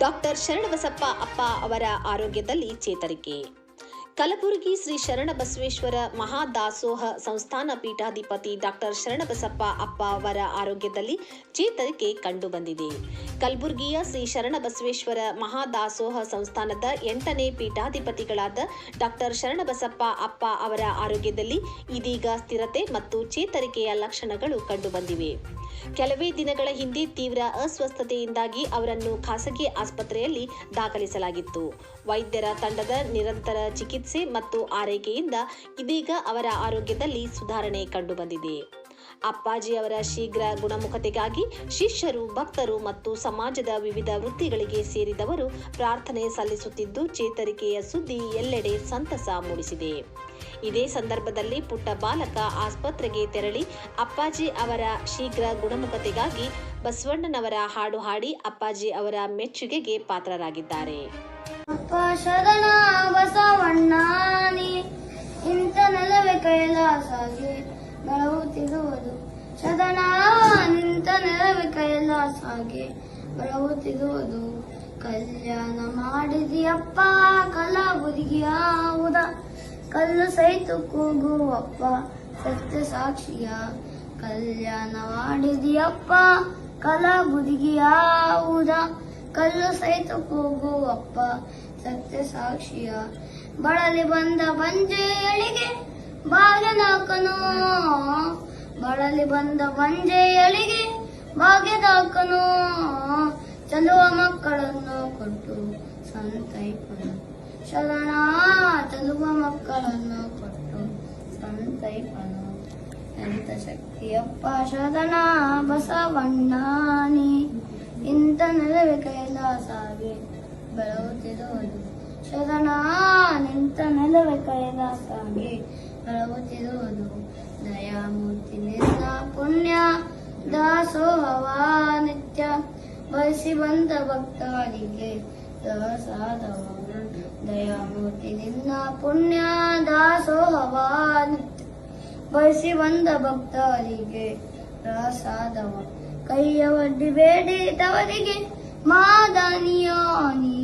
Doctor Sharanabasappa ಅಪ್ಪ ಅವರ ಆರೋಗ್ಯದಲ್ಲಿ ಚೇತರಿಕೆ. ಕಲಬುರಗಿ ಶ್ರೀ ಶರಣಬಸವೇಶ್ವರ ಮಹಾದಾಸೋಹ ಸಂಸ್ಥಾನ ಪೀಠಾಧಿಪತಿ ಡಾಕ್ಟರ್ ಶರಣಬಸಪ್ಪ ಅಪ್ಪ ಅವರ ಆರೋಗ್ಯದಲ್ಲಿ ಚೇತರಿಕೆ ಕಂಡುಬಂದಿದೆ. ಕಲಬುರಗಿಯ ಶ್ರೀ ಶರಣಬಸವೇಶ್ವರ ಮಹಾದಾಸೋಹ ಸಂಸ್ಥಾನದ ಎಂಟನೇ ಪೀಠಾಧಿಪತಿಗಳಾದ ಡಾಕ್ಟರ್ ಶರಣಬಸಪ್ಪ ಅಪ್ಪ ಅವರ ಆರೋಗ್ಯದಲ್ಲಿ ಇದೀಗ ಸ್ಥಿರತೆ ಮತ್ತು ಚೇತರಿಕೆಯ ಲಕ್ಷಣಗಳು ಕಂಡುಬಂದಿವೆ. ಕೆಲವೇ ದಿನಗಳ ಹಿಂದೆ ತೀವ್ರ ಅಸ್ವಸ್ಥತೆಯಿಂದಾಗಿ ಅವರನ್ನು ಖಾಸಗಿ ಆಸ್ಪತ್ರೆಯಲ್ಲಿ ದಾಖಲಿಸಲಾಗಿತ್ತು. ವೈದ್ಯರ ತಂಡದ ನಿರಂತರ ಚಿಕಿತ್ಸೆ ಮತ್ತು ಆರೈಕೆಯಿಂದ ಇದೀಗ ಅವರ ಆರೋಗ್ಯದಲ್ಲಿ ಸುಧಾರಣೆ ಕಂಡುಬಂದಿದೆ. ಅಪ್ಪಾಜಿ ಅವರ ಶೀಘ್ರ ಗುಣಮುಖತೆಗಾಗಿ ಶಿಷ್ಯರು, ಭಕ್ತರು ಮತ್ತು ಸಮಾಜದ ವಿವಿಧ ವೃತ್ತಿಗಳಿಗೆ ಸೇರಿದವರು ಪ್ರಾರ್ಥನೆ ಸಲ್ಲಿಸುತ್ತಿದ್ದು, ಚೇತರಿಕೆಯ ಸುದ್ದಿ ಎಲ್ಲೆಡೆ ಸಂತಸ ಮೂಡಿಸಿದೆ. ಇದೇ ಸಂದರ್ಭದಲ್ಲಿ ಪುಟ್ಟ ಬಾಲಕ ಆಸ್ಪತ್ರೆಗೆ ತೆರಳಿ ಅಪ್ಪಾಜಿ ಅವರ ಶೀಘ್ರ ಗುಣಮುಖತೆಗಾಗಿ ಬಸವಣ್ಣನವರ ಹಾಡು ಹಾಡಿ ಅಪ್ಪಾಜಿ ಅವರ ಮೆಚ್ಚುಗೆಗೆ ಪಾತ್ರರಾಗಿದ್ದಾರೆ. ಶರಣ ಬಸವಣ್ಣಾನಿ ಇಂಥ ನೆಲವೇ ಕೈಲಾಸಾಗಿ ಬೆಳಗುತ್ತಿರುವುದು ಶರಣ ನಿಂತ ನೆಲವೇ ಕೈಲಾಸಾಗಿ ಬೆಳಗುತ್ತಿರುವುದು ಕಲ್ಯಾಣ ಮಾಡಿದಿಯಪ್ಪ ಕಲಾಬುದಿಗಿಯಾವುದ ಕಲ್ಲು ಸಹಿತ ಕೂಗುವಪ್ಪ, ಸತ್ಯ ಸಾಕ್ಷಿಯ. ಕಲ್ಯಾಣ ಮಾಡಿದಿಯಪ್ಪ ಕಲಾಬುದಿಗಿಯಾವುದ ಕಲ್ಲು ಸಹಿತ ಕೂಗುವಪ್ಪ ಸತ್ಯ ಸಾಕ್ಷಿಯ. ಬಳಲಿ ಬಂದ ಬಂಜೆಯಳಿಗೆ ಭಾಗ್ಯದಾಕನು ಬಳಲಿ ಬಂದ ಬಂಜೆಯಳಿಗೆ ಭಾಗ್ಯದಾಕನು ಚಲುವ ಮಕ್ಕಳನ್ನು ಕೊಟ್ಟು ಸಂತೈಪನು. ಶರಣ ಚಲುವ ಮಕ್ಕಳನ್ನು ಕೊಟ್ಟು ಸಂತೈಪನು. ಎಂತ ಶಕ್ತಿಯಪ್ಪ ಶರಣ ಬಸವಣ್ಣಾನಿ. ನೆಲವೇ ಕೈಲಾಸಾಗಿ ಬೆಳಗುತ್ತಿರುವುದು ಶರಣ ನಿಂತ ನೆಲವೇ ಕೈಲಾಸಾಗಿ ಬೆಳಗುತ್ತಿರುವುದು ದಯಾಮೂರ್ತಿ ನಿನ್ನ ಪುಣ್ಯ ದಾಸೋಹವ ನಿತ್ಯ ಬಯಸಿ ಬಂದ ಭಕ್ತರಿಗೆ ದಾಸಾದವ ದಯಾಮೂರ್ತಿ ನಿನ್ನ ಪುಣ್ಯ ದಾಸೋಹವ ನಿತ್ಯ ಬಯಸಿ ಬಂದ ಭಕ್ತರಿಗೆ ಪ್ರಸಾದವ ಕೈಯ ಒಡ್ಡಿ ಬೇಡಿ ತವರಿಗೆ ಮಾದನಿಯಾನಿ